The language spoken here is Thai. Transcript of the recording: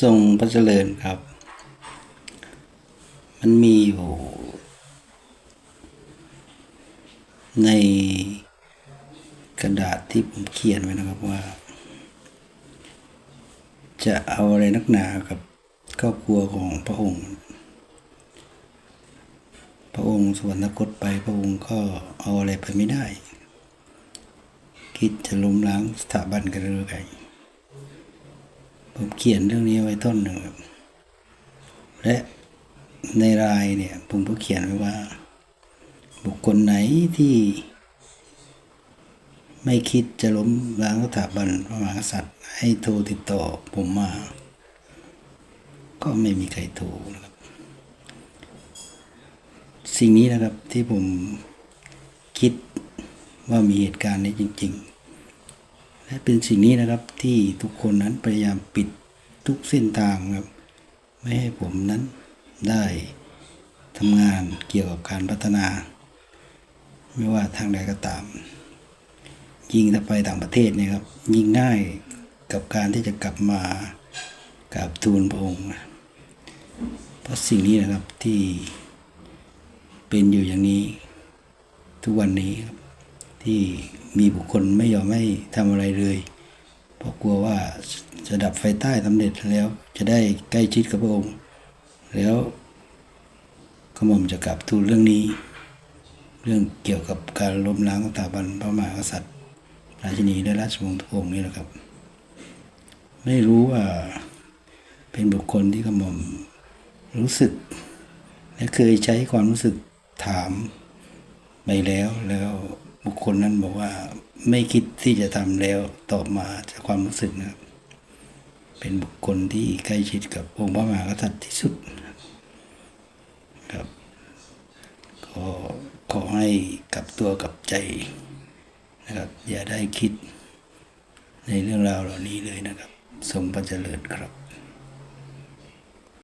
ทรงพระเจริญครับ มันมีอยู่ในกระดาษที่ผมเขียนไว้นะครับว่า จะเอาอะไรนักหนากับครอบครัวของพระองค์ พระองค์สวรรคตไปพระองค์ก็เอาอะไรไปไม่ได้ คิดจะล้มล้างสถาบันกันหรือไง ผมเขียนเรื่องนี้ไว้ต้นหนึ่งครับ และในรายเนี่ย ผมก็เขียนไว้ว่า บุคคลไหนที่ ไม่คิดจะล้มล้างสถาบันพระมหากษัตริย์ ให้โทรติดต่อผมมา ก็ไม่มีใครโทรนะครับ สิ่งนี้นะครับที่ผมคิดว่ามีเหตุการณ์นี้จริง ๆ และเป็นสิ่งนี้นะครับที่ทุกคนนั้นพยายามปิด ทุกเส้นทางครับ ไม่ให้ผมนั้นได้ทำงานเกี่ยวกับการพัฒนา ไม่ว่าทางใดก็ตาม ยิ่งถ้าไปต่างประเทศเนี่ยครับ ยิ่งง่ายกับการที่จะกลับมากราบทูลพระองค์นะเพราะสิ่งนี้นะครับที่เป็นอยู่อย่างนี้ ทุกวันนี้ครับที่มีบุคคลไม่ยอมให้ทำอะไรเลย เพราะกลัวว่า จะดับไฟใต้สำเร็จแล้ว จะได้ใกล้ชิดกับพระองค์ แล้วกระหม่อมจะกลับทูลเรื่องนี้ เรื่องเกี่ยวกับการล้มล้างสถาบันพระมหากษัตริย์ ราชินีและราชวงศ์ทุกองค์นี่แหละครับ ไม่รู้ว่าเป็นบุคคลที่กระหม่อมรู้สึก และเคยใช้ความรู้สึกถามไปแล้วแล้วบุคคลนั้นบอกว่าไม่คิดที่จะทำแล้วตอบมาจากความรู้สึกนะครับ เป็นบุคคลที่ใกล้ชิดกับองค์พระมหากษัตริย์ที่สุดครับก็ขอให้กลับตัวกลับใจนะครับ อย่าได้คิดในเรื่องราวเหล่านี้เลยนะครับสมพระเจริญครับ